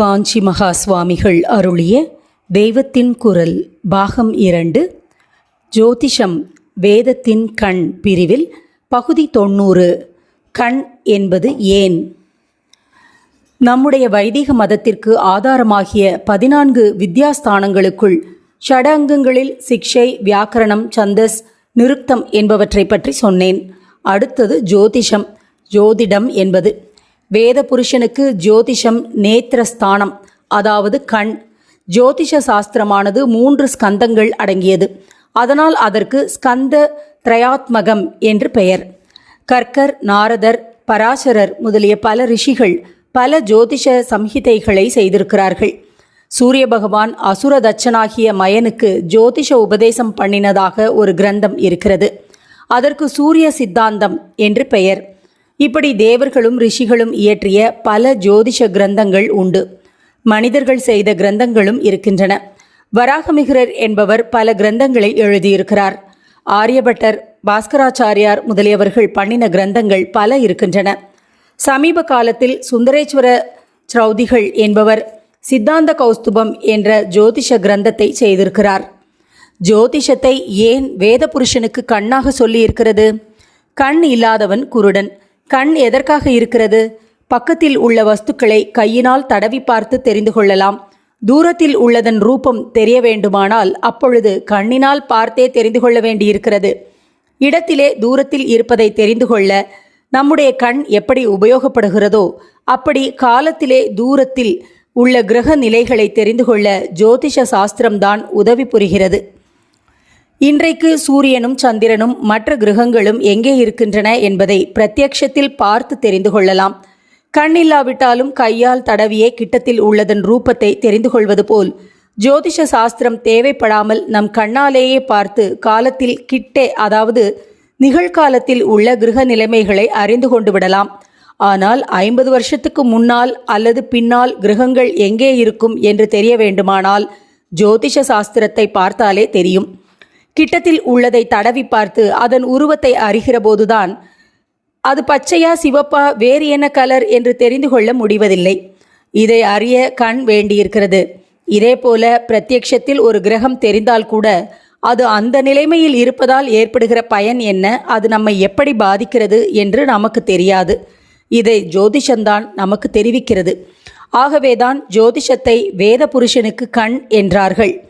காஞ்சி மகா சுவாமிகள் அருளிய தெய்வத்தின் குரல் பாகம் இரண்டு ஜோதிஷம் வேதத்தின் கண் பிரிவில் பகுதி தொண்ணூறு கண் என்பது ஏன்? நம்முடைய வைதிக மதத்திற்கு ஆதாரமாகிய பதினான்கு வித்யாஸ்தானங்களுக்குள் ஷடங்கங்களில் சிக்ஷை வியாக்கரணம் சந்தஸ் நிருக்தம் என்பவற்றை பற்றி சொன்னேன். அடுத்தது ஜோதிஷம் ஜோதிடம் என்பது. வேத புருஷனுக்கு ஜோதிஷம் நேத்திரஸ்தானம் அதாவது கண். ஜோதிஷ சாஸ்திரமானது மூன்று ஸ்கந்தங்கள் அடங்கியது. அதனால் அதற்கு ஸ்கந்த திரயாத்மகம் என்று பெயர். கர்க்கர் நாரதர் பராசரர் முதலிய பல ரிஷிகள் பல ஜோதிஷ சம்ஹிதைகளை செய்திருக்கிறார்கள். சூரிய பகவான் அசுர தச்சனாகிய மயனுக்கு ஜோதிஷ உபதேசம் பண்ணினதாக ஒரு கிரந்தம் இருக்கிறது. அதற்கு சூரிய சித்தாந்தம் என்று பெயர். இப்படி தேவர்களும் ரிஷிகளும் இயற்றிய பல ஜோதிஷ கிரந்தங்கள் உண்டு. மனிதர்கள் செய்த கிரந்தங்களும் இருக்கின்றன. வராகமிகிரர் என்பவர் பல கிரந்தங்களை எழுதியிருக்கிறார். ஆரியபட்டர் பாஸ்கராச்சாரியார் முதலியவர்கள் பண்ணின கிரந்தங்கள் பல இருக்கின்றன. சமீப காலத்தில் சுந்தரேஸ்வர சௌதிகள் என்பவர் சித்தாந்த கௌஸ்துபம் என்ற ஜோதிஷ கிரந்தத்தை செய்திருக்கிறார். ஜோதிஷத்தை ஏன் வேத புருஷனுக்கு கண்ணாக சொல்லியிருக்கிறது? கண் இல்லாதவன் குருடன். கண் எதற்காக இருக்கிறது? பக்கத்தில் உள்ள வஸ்துக்களை கையினால் தடவி பார்த்து தெரிந்து கொள்ளலாம். தூரத்தில் உள்ளதன் ரூபம் தெரிய வேண்டுமானால் அப்பொழுது கண்ணினால் பார்த்தே தெரிந்து கொள்ள வேண்டியிருக்கிறது. இடத்திலே தூரத்தில் இருப்பதை தெரிந்து கொள்ள நம்முடைய கண் எப்படி உபயோகப்படுகிறதோ அப்படி காலத்திலே தூரத்தில் உள்ள கிரக நிலைகளை தெரிந்து கொள்ள ஜோதிஷ சாஸ்திரம்தான் உதவி புரிகிறது. இன்றைக்கு சூரியனும் சந்திரனும் மற்ற கிரகங்களும் எங்கே இருக்கின்றன என்பதை பிரத்யக்ஷத்தில் பார்த்து தெரிந்து கொள்ளலாம். கண்ணில்லாவிட்டாலும் கையால் தடவியே கிட்டத்தில் உள்ளதன் ரூபத்தை தெரிந்து கொள்வது போல் ஜோதிஷ சாஸ்திரம் தேவைப்படாமல் நம் கண்ணாலேயே பார்த்து காலத்தில் கிட்டே அதாவது நிகழ்காலத்தில் உள்ள கிரக நிலைமைகளை அறிந்து கொண்டு விடலாம். ஆனால் ஐம்பது வருஷத்துக்கு முன்னால் அல்லது பின்னால் கிரகங்கள் எங்கே இருக்கும் என்று தெரிய வேண்டுமானால் ஜோதிஷ சாஸ்திரத்தை பார்த்தாலே தெரியும். கிட்டத்தில் உள்ளதை தடவி பார்த்து அதன் உருவத்தை அறிகிற போதுதான் அது பச்சையா சிவப்பா வேறு என்ன கலர் என்று தெரிந்து கொள்ள முடிவதில்லை. இதை அறிய கண் வேண்டியிருக்கிறது. இதே போல பிரத்யக்ஷத்தில் ஒரு கிரகம் தெரிந்தால் கூட அது அந்த நிலைமையில் இருப்பதால் ஏற்படுகிற பயன் என்ன? அது நம்மை எப்படி பாதிக்கிறது என்று நமக்கு தெரியாது. இதை ஜோதிஷந்தான் நமக்கு தெரிவிக்கிறது. ஆகவேதான் ஜோதிஷத்தை வேத புருஷனுக்கு கண் என்றார்கள்.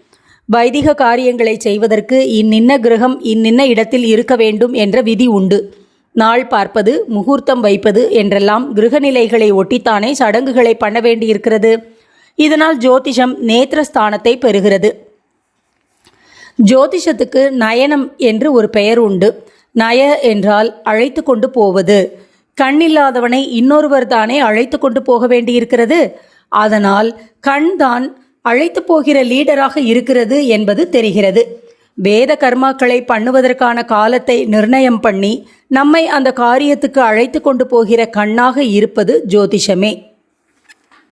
வைதிக காரியங்களை செய்வதற்கு இந்நின்ன கிரகம் இந்நின்ன இடத்தில் இருக்க வேண்டும் என்ற விதி உண்டு. நாள் பார்ப்பது முகூர்த்தம் வைப்பது என்றெல்லாம் கிரகநிலைகளை ஒட்டித்தானே சடங்குகளை பண்ண வேண்டியிருக்கிறது. இதனால் ஜோதிஷம் நேத்திரஸ்தானத்தை பெறுகிறது. ஜோதிஷத்துக்கு நயனம் என்று ஒரு பெயர் உண்டு. நய என்றால் அழைத்து கொண்டு போவது. கண்ணில்லாதவனை இன்னொருவர் தானே அழைத்து கொண்டு போக வேண்டியிருக்கிறது. அதனால் கண் தான் அழைத்து போகிற லீடராக இருக்கிறது என்பது தெரிகிறது. வேத கர்மாக்களை பண்ணுவதற்கான காலத்தை நிர்ணயம் பண்ணி நம்மை அந்த காரியத்துக்கு அழைத்து கொண்டு போகிற கண்ணாக இருப்பது ஜோதிஷமே.